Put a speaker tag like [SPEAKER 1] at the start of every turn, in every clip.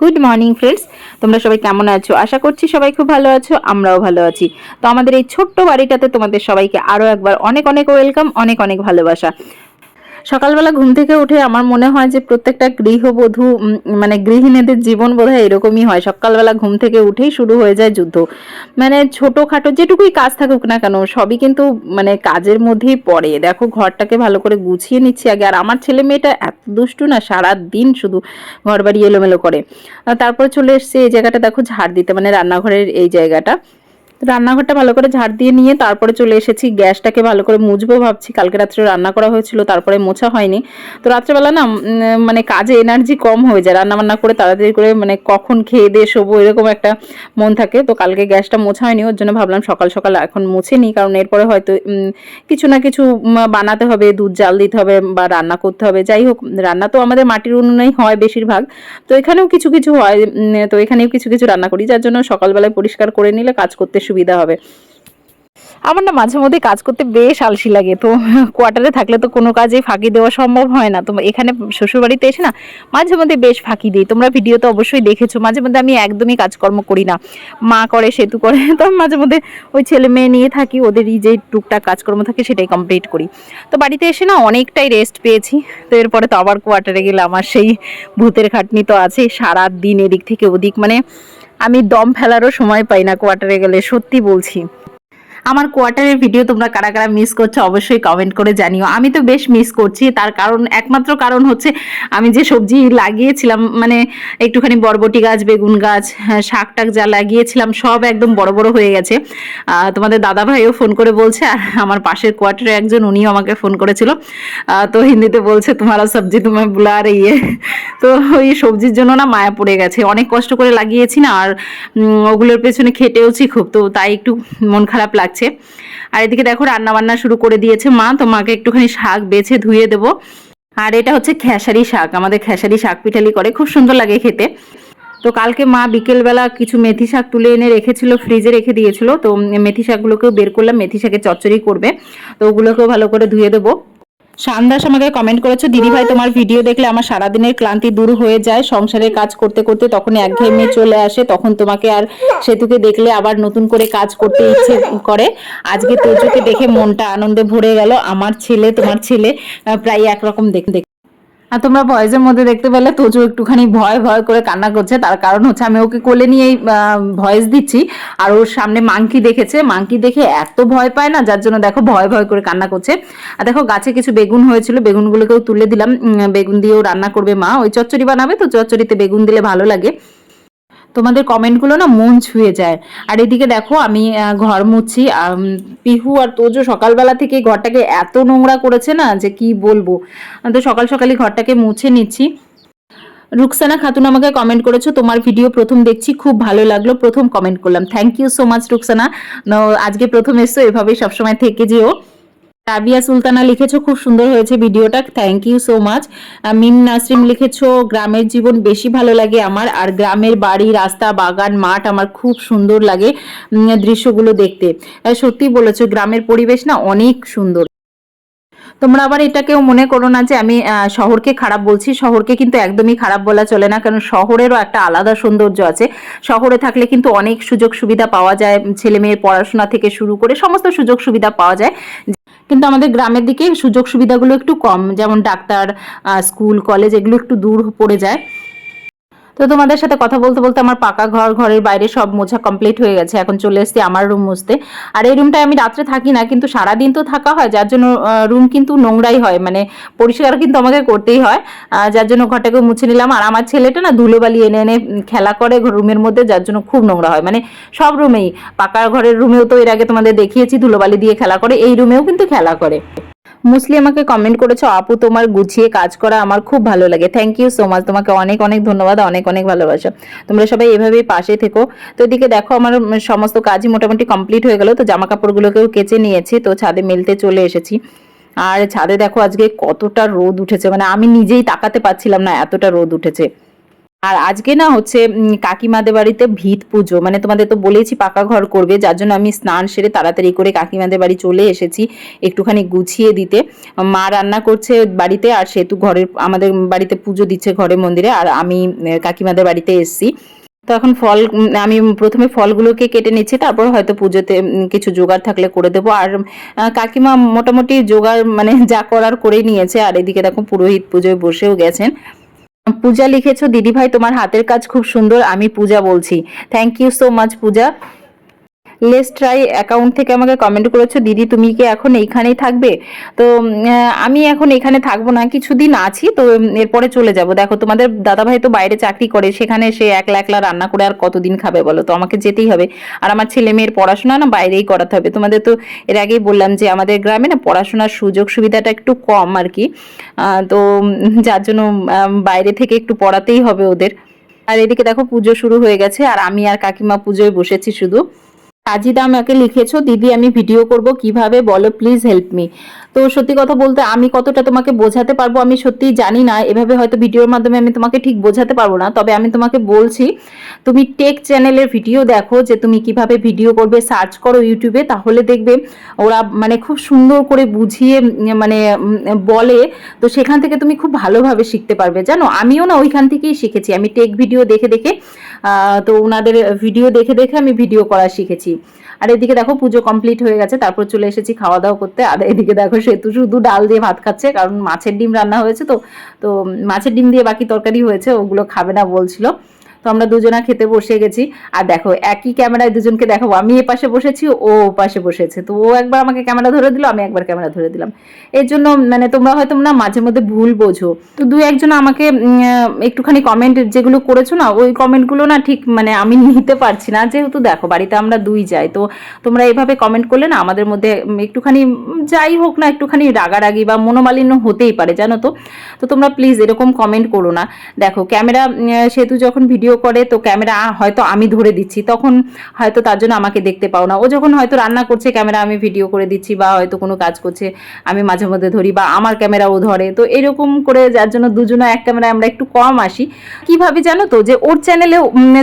[SPEAKER 1] Good morning friends, তোমরা সবাই কেমন আছো? আশা করছি সবাই খুব ভালো আছো, আমরাও ভালো আছি। তো আমাদের এই ছোট্ট বাড়িটাতে তোমাদের সবাইকে আরও একবার অনেক অনেক ওয়েলকাম অনেক অনেক ভালোবাসা। সকালবেলা ঘুম থেকে উঠে আমার মনে হয় যে প্রত্যেকটা গৃহবধূ মানে গৃহিণীদের জীবন বোধহয় এরকমই হয়। সকালবেলা ঘুম থেকে উঠেই শুরু হয়ে যায় যুদ্ধ। মানে ছোটোখাটো যেটুকুই কাজ থাকুক না কেন, সবই কিন্তু মানে কাজের মধ্যেই পড়ে। দেখো, ঘরটাকে ভালো করে গুছিয়ে নিচ্ছি আগে। আর আমার ছেলে মেয়েটা এত দুষ্টু না সারা দিন শুধু ঘর বাড়ি এলোমেলো করে। তারপরে চলে এসছে এই জায়গাটা, দেখো, ঝাড় দিতে মানে রান্নাঘরের এই জায়গাটা। রান্নাঘরটা ভালো করে ঝাড় দিয়ে নিয়ে তারপরে চলে এসেছি। গ্যাসটাকে ভালো করে মুছবো ভাবছি। কালকে রাত্রে রান্না করা হয়েছিল, তারপরে মোছা হয়নি। তো রাত্রেবেলা না মানে কাজে এনার্জি কম হয়ে যায়। রান্না বান্না করে তাড়াতাড়ি করে মানে কখন খেয়ে দিয়ে শোবো এরকম একটা মন থাকে। তো কালকে গ্যাসটা মোছা হয়নি, ওর জন্য ভাবলাম সকাল সকাল এখন মুছে নিই। কারণ এরপরে হয়তো কিছু না কিছু বানাতে হবে, দুধ জাল দিতে হবে বা রান্না করতে হবে। যাই হোক, রান্না তো আমাদের মাটির উনুনেই হয় বেশিরভাগ। তো এখানেও কিছু কিছু হয় তো এখানেও কিছু কিছু রান্না করি। যার জন্য সকালবেলায় পরিষ্কার করে নিলে, কাজ করতে সুবিধা হবে। আমার না মাঝে মধ্যে কাজ করতে বেশ আলসি লাগে, তো কোয়ার্টারে থাকলে তো কোনো কাজেই ফাঁকি দেওয়া সম্ভব হয় না। তো এখানে শ্বশুরবাড়িতে এসে না মাঝে মধ্যে বেশ ফাঁকি দিই। তোমরা ভিডিও তো অবশ্যই দেখেছ, মাঝে মধ্যে আমি একদমই কাজকর্ম করি না। মা করে, সেতু করে, তো মাঝে মধ্যে ওই ছেলে মেয়ে নিয়ে থাকি, ওদেরই যে টুকটাক কাজকর্ম থাকে সেটাই কমপ্লিট করি। তো বাড়িতে এসে না অনেকটাই রেস্ট পেয়েছি। তো এরপরে তো আবার কোয়ার্টারে গেলে আমার সেই ভূতের খাটনি তো আছে সারা দিন এদিক থেকে ওদিক মানে আমি দম ফেলারও সময় পাই না কোয়ার্টারে গেলে সত্যি বলছি। আমার কোয়ার্টারের ভিডিও তোমরা কারা কারা মিস করছ অবশ্যই কমেন্ট করে জানিও। আমি তো বেশ মিস করছি তার কারণ একমাত্র কারণ হচ্ছে আমি যে সবজি লাগিয়েছিলাম মানে একটুখানি বরবটি গাছ বেগুন গাছ হ্যাঁ, শাক টাক যা লাগিয়েছিলাম সব একদম বড় বড় হয়ে গেছে। তোমাদের দাদা ভাইও ফোন করে বলছে আর আমার পাশের কোয়ার্টারে একজন উনিও আমাকে ফোন করেছিল। তো হিন্দিতে বলছে তোমারা সবজি তোমার বুলা আর ইয়ে। তো ওই সবজির জন্য না মায়া পড়ে গেছে। অনেক কষ্ট করে লাগিয়েছি না আর ওগুলোর পেছনে খেটেওছি খুব তো তাই একটু মন খারাপ লাগছে। আর এদিকে দেখো রান্না বান্না শুরু করে দিয়েছে মা। তো মাকে একটুখানি শাক বেছে ধুয়ে দেবো। আর এটা হচ্ছে খেসারি শাক। আমাদের খেসারি শাক পিঠালি করে। খুব সুন্দর লাগে খেতে। তো কালকে মা বিকেলবেলা কিছু মেথি শাক তুলে এনে রেখেছিল, ফ্রিজে রেখে দিয়েছিল। তো মেথি শাকগুলোকেও বের করলাম। মেথি শাকের চচ্চড়ি করবে। তো ওগুলোকেও ভালো করে ধুয়ে দেবো। সান্দাস আমাকে কমেন্ট করেছ, দিদি ভাই, তোমার ভিডিও দেখলে আমার সারাদিনের ক্লান্তি দূর হয়ে যায়, সংসারের কাজ করতে করতে তখন একঘেয়েমি চলে আসে, তখন তোমাকে আর সেতুকে দেখলে আবার নতুন করে কাজ করতে ইচ্ছে করে। আজকে তোজোকে দেখে মনটা আনন্দে ভরে গেল। আমার ছেলে, তোমার ছেলে প্রায় একরকম দেখতে আর তোমরা ভয়েসের মধ্যে দেখতে পেলে তোজো একটুখানি ভয় ভয় করে কান্না করছে। তার কারণ হচ্ছে আমি ওকে কোলে নিয়েই ভয়েস দিচ্ছি। আর ওর সামনে মাংকি দেখেছে। মাংকি দেখে এত ভয় পায় না, যার জন্য দেখো ভয় ভয় করে কান্না করছে। আর দেখো গাছে কিছু বেগুন হয়েছিল, বেগুনগুলোকেও তুলে দিলাম। বেগুন দিয়েও রান্না করবে মা। ওই চচ্চড়ি বানাবে তো, চচ্চড়িতে বেগুন দিলে ভালো লাগে। তোমাদের কমেন্টগুলো না মন ছুঁয়ে যায়। আর এদিকে দেখো আমি ঘর মুছি পিহু আর তোজো সকালবেলা থেকে ঘরটাকে এত নোংরা করেছে না যে কি বলব? তো সকাল সকালই ঘরটাকে মুছে নিচ্ছি। রুকসানা খাতুন আমাকে কমেন্ট করেছ, তোমার ভিডিও প্রথম দেখছি, খুব ভালো লাগল, প্রথম কমেন্ট করলাম। Thank you so much Ruksana. আজকে প্রথম এসছো, এভাবেই সবসময় থেকে যেও। রাবিয়া সুলতানা লিখেছো, খুব সুন্দর হয়েছে ভিডিওটা thank you so much Mim Nasrim লিখেছো, গ্রামের জীবন বেশি ভালো লাগে আমার, আর গ্রামের বাড়ি, রাস্তা, বাগান, মাঠ আমার খুব সুন্দর লাগে দৃশ্যগুলো দেখতে। সত্যি বলেছ, গ্রামের পরিবেশ না অনেক সুন্দর। তোমরা আবার এটাকেও মনে করো না যে আমি শহরকে খারাপ বলছি, শহরকে কিন্তু একদমই খারাপ বলা চলে না, কারণ শহরেরও একটা আলাদা সৌন্দর্য আছে। শহরে থাকলে কিন্তু অনেক সুযোগ সুবিধা পাওয়া যায় ছেলে মেয়ের পড়াশোনা থেকে শুরু করে সমস্ত সুযোগ সুবিধা পাওয়া যায়। কিন্তু আমাদের গ্রামের দিকে সুযোগ সুবিধাগুলো একটু কম, যেমন ডাক্তার স্কুল, কলেজ এগুলো একটু দূর পড়ে যায়। তো তোমাদের সাথে কথা বলতে বলতে আমার পাকা ঘর, ঘরের বাইরে সব মোছা কমপ্লিট হয়ে গেছে। এখন চলে এসেছি আমার রুম মুছতে। আর এই রুমটায় আমি রাত্রে থাকি না, কিন্তু সারাদিন তো থাকা হয়, যার জন্য রুম কিন্তু নোংরাই হয় মানে পরিষ্কার কিন্তু আমাকে করতেই হয়। যার জন্য ঘরটাকে মুছে নিলাম। আর আমার ছেলেটা না ধুলোবালি এনে এনে খেলা করে রুমের মধ্যে, যার জন্য খুব নোংরা হয়। মানে সব রুমেই পাকা ঘরের রুমেও তো এর আগে তোমাদের দেখিয়েছি, ধুলোবালি দিয়ে খেলা করে, এই রুমেও কিন্তু খেলা করে। মুসলি আমাকে কমেন্ট করেছ, আপু, তোমার গুছিয়ে কাজ করা আমার খুব ভালো লাগে। থ্যাংক ইউ সো মাচ তোমাকে অনেক অনেক ধন্যবাদ, অনেক অনেক ভালোবাসা। তোমরা সবাই এভাবেই পাশে থেকো। তো এদিকে দেখো, আমার সমস্ত কাজই মোটামুটি কমপ্লিট হয়ে গেল। তো জামা কাপড়গুলোকেও কেচে নিয়েছি। তো ছাদে মেলতে চলে এসেছি। আর ছাদে দেখো, আজকে কতটা রোদ উঠেছে। মানে আমি নিজেই তাকাতে পারছিলাম না, এতটা রোদ উঠেছে। আর আজকে না হচ্ছে কাকিমাদের বাড়িতে ভিত পুজো। মানে তোমাদের তো বলেছি পাকা ঘর করবে, যার জন্য আমি স্নান সেরে তাড়াতাড়ি করে কাকিমাদের বাড়ি চলে এসেছি একটুখানি গুছিয়ে দিতে। মা রান্না করছে বাড়িতে আর সেতু ঘরের, আমাদের বাড়িতে পুজো দিচ্ছে ঘরে মন্দিরে আর আমি কাকিমাদের বাড়িতে এসেছি। তো এখন ফল আমি প্রথমে ফলগুলোকে কেটে নিচ্ছি, তারপর হয়তো পুজোতে কিছু জোগাড় থাকলে করে দেবো। আর কাকিমা মোটামুটি জোগাড় মানে যা করার করে নিয়েছে। আর এদিকে দেখো পুরোহিত পুজোয় বসেও গেছেন। পূজা লিখেছো। দিদি ভাই তোমার হাতের কাজ খুব সুন্দর। আমি পূজা বলছি। Thank you so much Puja. Less try account থেকে আমাকে কমেন্ট করেছ। দিদি, তুমি কি এখন এইখানেই থাকবে? তো আমি এখন এখানে থাকব না, কিছুদিন আছি, তো এরপরে চলে যাব। দেখো, তোমাদের দাদাভাই তো বাইরে চাকরি করে, সেখানে সে একলা একলা রান্না করে আর কতদিন খাবে বলো তো? আমাকে যেতেই হবে। আর আমার ছেলে মেয়ের পড়াশোনা না বাইরেই করাতে হবে। তোমাদের তো এর আগেই বললাম যে আমাদের গ্রামে না পড়াশোনার সুযোগ সুবিধাটা একটু কম আর কি। তো যার জন্য বাইরে থেকে একটু পড়াতেই হবে ওদের। আর এদিকে দেখো পুজো শুরু হয়ে গেছে, আর আমি আর কাকিমা পুজোয় বসেছি শুধু। সাজিদা আমাকে লিখেছো, দিদি আমি ভিডিও করব, কীভাবে বলো প্লিজ হেল্প মি তো সত্যি কথা বলতে আমি কতটা তোমাকে বোঝাতে পারব আমি সত্যিই জানি না, এভাবে হয়তো ভিডিওর মাধ্যমে আমি তোমাকে ঠিক বোঝাতে পারব না, তবে আমি তোমাকে বলছি, তুমি টেক চ্যানেলের ভিডিও দেখো, যে তুমি কীভাবে ভিডিও করবে সার্চ করো ইউটিউবে তাহলে দেখবে ওরা মানে খুব সুন্দর করে বুঝিয়ে মানে বলে, তো সেখান থেকে তুমি খুব ভালোভাবে শিখতে পারবে। জানো, আমিও না ওইখান থেকেই শিখেছি, আমি টেক ভিডিও দেখে দেখে তো ওনাদের ভিডিও দেখে দেখে আমি ভিডিও করা শিখেছি। আর এদিকে দেখো পুজো কমপ্লিট হয়ে গেছে, তারপর চলে এসেছি খাওয়া দাওয়া করতে। আর এদিকে দেখো সেতু শুধু ডাল দিয়ে ভাত খাচ্ছে, কারণ মাছের ডিম রান্না হয়েছে তো তো মাছের ডিম দিয়ে বাকি তরকারি হয়েছে, ওগুলো খাবে না বলছিল। তো আমরা দুজনা খেতে বসে গেছি। আর দেখো, একই ক্যামেরায় দুজনকে দেখাবো। আমি এ পাশে বসেছি, ও ও পাশে বসেছে। তো ও একবার আমাকে ক্যামেরা ধরে দিল, আমি একবার ক্যামেরা ধরে দিলাম। এর জন্য মানে তোমরা হয়তো না মাঝে মধ্যে ভুল বোঝো। তো দু একজন আমাকে একটুখানি কমেন্ট যেগুলো করেছ না, ওই কমেন্টগুলো না ঠিক মানে আমি নিতে পারছি না। যেহেতু দেখো, বাড়িতে আমরা দুই যাই, তো তোমরা এভাবে কমেন্ট করলে না আমাদের মধ্যে একটুখানি যাই হোক না, একটুখানি রাগারাগি বা মনোমালিন্য হতেই পারে, জানো তো? তো তোমরা প্লিজ এরকম কমেন্ট করো না। দেখো, ক্যামেরা সেহেতু যখন ভিডিও করে, তো ক্যামেরা হয়তো আমি ধরে দিচ্ছি। তখন হয়তো তার জন্য আমাকে দেখতে পাও না। ও যখন হয়তো রান্না করছে, ক্যামেরা আমি ভিডিও করে দিচ্ছি বা হয়তো কোনো কাজ করছে, আমি মাঝে মধ্যে ধরি বা আমার ক্যামেরা ও ধরে। তো এরকম করে যার জন্য দুজনে এক ক্যামেরায় আমরা একটু কম আসি। কীভাবে জানো তো যে ওর চ্যানেলে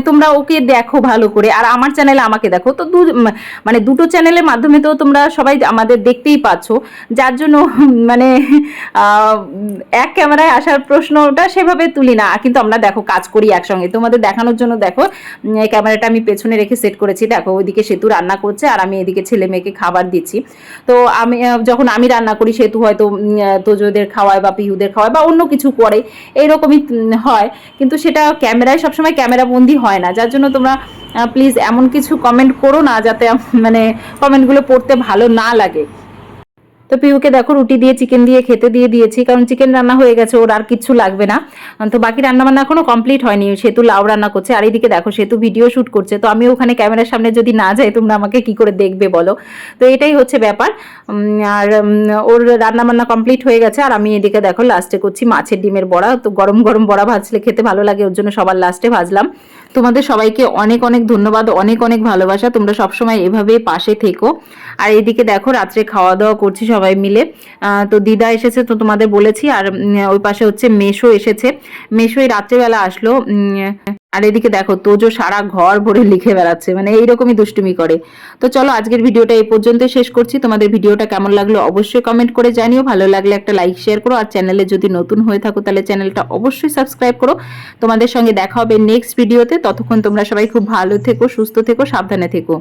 [SPEAKER 1] তোমরা ওকে দেখো ভালো করে, আর আমার চ্যানেলে আমাকে দেখো। তো দু মানে দুটো চ্যানেলের মাধ্যমে তো তোমরা সবাই আমাদের দেখতেই পাচ্ছ। যার জন্য মানে এক ক্যামেরায় আসার প্রশ্নটা সেভাবে তুলি না। কিন্তু আমরা দেখো কাজ করি একসঙ্গে। তোমাদের দেখানোর জন্য দেখো ক্যামেরাটা আমি পেছনে রেখে সেট করেছি। দেখো, ওইদিকে সেতু রান্না করছে আর আমি এদিকে ছেলে মেয়েকে খাবার দিচ্ছি। তো আমি যখন আমি রান্না করি, সেতু হয়তো তোজোদের খাওয়ায় বা পিহুদের খাওয়ায় বা অন্য কিছু করে, এইরকমই হয়। কিন্তু সেটা ক্যামেরায় সবসময় ক্যামেরা বন্দি হয় না। যার জন্য তোমরা প্লিজ এমন কিছু কমেন্ট করো না যাতে মানে কমেন্টগুলো পড়তে ভালো না লাগে। তো পিউকে দেখো রুটি দিয়ে চিকেন দিয়ে, খেতে দিয়ে দিয়েছি, কারণ চিকেন রান্না হয়ে গেছে, ওর আর কিচ্ছু লাগবে না। তো বাকি রান্না বান্না এখনও কমপ্লিট হয়নি, সেতু লাউ রান্না করছে। আর এইদিকে দেখো, সেতু ভিডিও শুট করছে। তো আমি ওখানে ক্যামেরার সামনে যদি না যাই, তোমরা আমাকে কি করে দেখবে বলো? তো এটাই হচ্ছে ব্যাপার। আর ওর রান্না বান্না কমপ্লিট হয়ে গেছে। আর আমি এদিকে দেখো লাস্টে করছি মাছের ডিমের বড়া। তো গরম গরম বড়া ভাজলে খেতে ভালো লাগে, ওর জন্য সবার লাস্টে ভাজলাম। তোমাদের সবাইকে অনেক অনেক ধন্যবাদ, অনেক অনেক ভালোবাসা। তোমরা সবসময় এভাবে পাশে থেকো। আর এদিকে দেখো, রাত্রে খাওয়া দাওয়া করছি সবাই মিলে। তো দিদা এসেছে তো তোমাদের বলেছি। আর ওই পাশে হচ্ছে মেশো এসেছে। মেশো এই রাত্রেবেলা আসলো। আর এদিকে দেখো তোজো সারা ঘর ভরে লিখে বেড়াচ্ছে মানে এইরকমই দুষ্টুমি করে। তো চলো আজকের ভিডিওটা এই পর্যন্ত শেষ করছি। তোমাদের ভিডিওটা কেমন লাগল অবশ্যই কমেন্ট করে জানিও। ভালো লাগলে একটা লাইক শেয়ার করো। আর চ্যানেলে যদি নতুন হয়ে থাকো, তাহলে চ্যানেলটা অবশ্যই সাবস্ক্রাইব করো। তোমাদের সঙ্গে দেখা হবে নেক্সট ভিডিওতে ততক্ষণ তোমরা সবাই খুব ভালো থেকো, সুস্থ থেকো, সাবধানে থেকো।